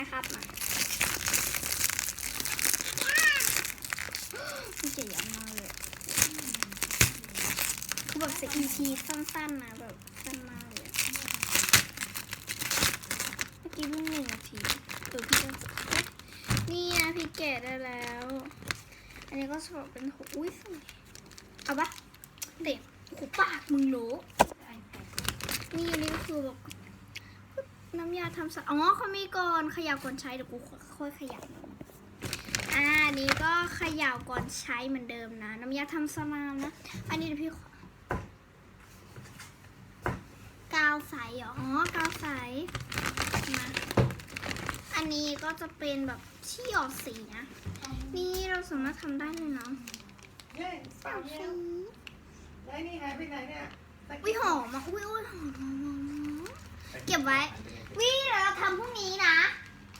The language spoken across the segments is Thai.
นะครับมามันจะยาวมากเลยคือแบบส EP สั้นๆนะแบบสั้นมากเลยอะเมื่อกี้เพิ่งหนึ่งนาทีเออพี่ก็จะเอ๊ะนี่นะพี่แกะได้แล้ว อันนี้ก็สอบเป็นหูอุ้ยสวยเอาปะเด็กหูปากมึงรู้นี่อันนี่คือแบบ น้ำยาทำสะอ๋อเขามีก่อนเขย่าก่อนใช้เดี๋ยวกูค่อยเขย่าอ่าอันนี้ก็เขย่าก่อนใช้เหมือนเดิมนะ น้ำยาทำสลามนะ อันนี้เดี๋ยวพี่ขอกาวใสเหรออ๋อกาวใสมาอันนี้ก็จะเป็นแบบที่หยอดสีนะ นี่เราสามารถทำได้เลยเนาะเฮ้ยเปล่าเนี่ยแล้วนี่หายไปไหนเนี่ยตะอุ้ยหอมอะอุ้ยอุ้ยหอมหอมหอมหอม เก็บไว้วิเดี๋ยวเราทำพรุ่งนี้นะ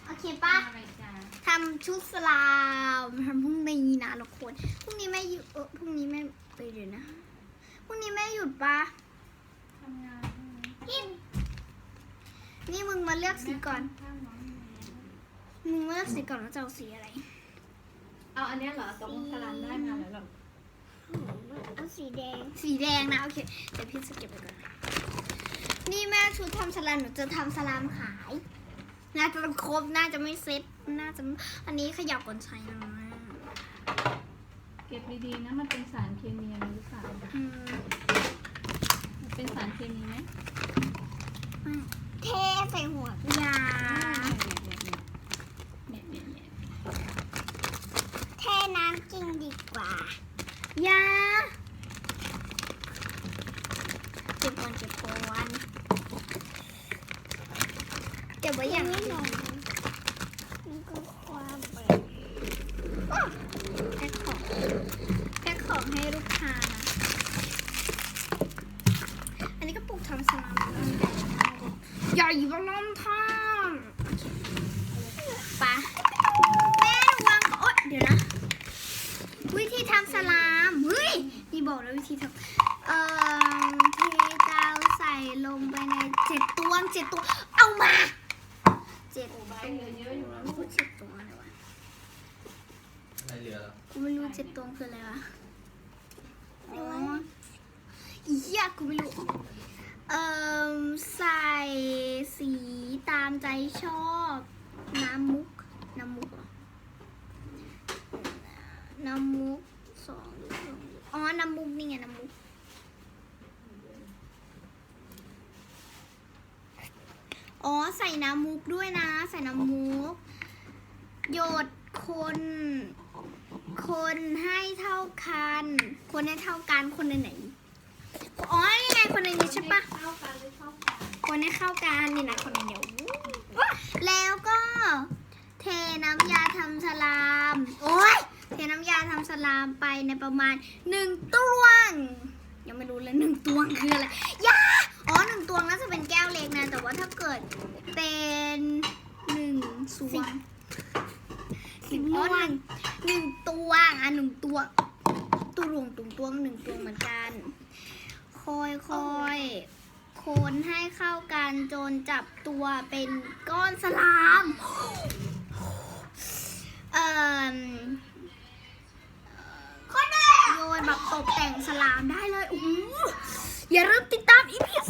โอเคปะอะไรจ้าทำชุดสลามทำพรุ่งนี้นะทุกคนพรุ่งนี้แม่หยุดเออพรุ่งนี้แม่ไปเดี๋ยวนะพรุ่งนี้แม่หยุดปะทำงานอินนี่มึงมาเลือกสีก่อน ข้าวน้องมึงมาเลือกสีก่อนว่าจะเอาสีอะไร เอาอันเนี้ยเหรอตรงสลันได้มาแล้วเหรอ เอาสีแดง สีแดงนะ โอเค เดี๋ยวพี่จะเก็บไว้ก่อน นี่แม่ชุดทำสลามหนูจะทำสลามขาย น่าจะครบ น่าจะไม่เซ็ตน่าจะ อันนี้ขยับก่อนใช้นะเก็บดีๆนะ มันเป็นสารเคมีอะไรหรือเปล่าอืมมันเป็นสารเคมีไหมเทใส่หัวยาเนี่ยเนี่ยเนี่ยเทน้ำจริงดีกว่า ยาเก็บก่อนเก็บก่อน เก็บไว้อย่างนี้หน่อยนี่ก็ความไปแพ็คของแพ็คของให้ลูกค้านะอันนี้ก็ปลูกทำสลามใหญ่บอล้อมท่าปะแม่ระวังโอ๊ยเดี๋ยวนะ วิธีทำสลามเฮ้ยนี่บอกแล้ววิธีทำเอ่อเทกาวใส่ลงไปในเจ็ดตัวเจ็ดตัว เอามา กูไม่รู้เจ็ดตัวคืออะไรวะอ๋ออีเหี้ยกูไม่รู้ เอ่อใส่สีตามใจชอบ น้ำมุก น้ำมุกเหรอน้ำมุกสองหรือสองอ๋อ น้ำมุกนี่ไง น้ำมุกอ๋อ ใส่น้ำมุกด้วยนะ ใส่น้ำมุก หยด คน คนให้เท่ากัน คนให้เท่ากัน คนในไหนอ๋อนี่ไงคนในนี้ใช่ปะเข้ากันหรือเข้ากันคนให้เข้ากันนี่นะคนในเดียวแล้วก็ เทน้ำยาทำสลาม โอ้ยเทน้ำยาทำสลามไปในประมาณหนึ่งตวง ยังไม่รู้เลยหนึ่งตวงคืออะไรยาอ๋อหนึ่งตวงน่าจะเป็นแก้วเล็กนะ แต่ว่าถ้าเกิดเป็นหนึ่งสวง สิบอ๋อหนึ่งหนึ่งตัวอะหนึ่งตัวตัวรวงตุงตวงหนึ่งตัวเหมือนกันค่อยคนให้เข้ากันจนจับตัวเป็นก้อนสลามเอ่อโยนแบบตกแต่งสลามได้เลยโอ้อย่าลืมติดตามอีพีส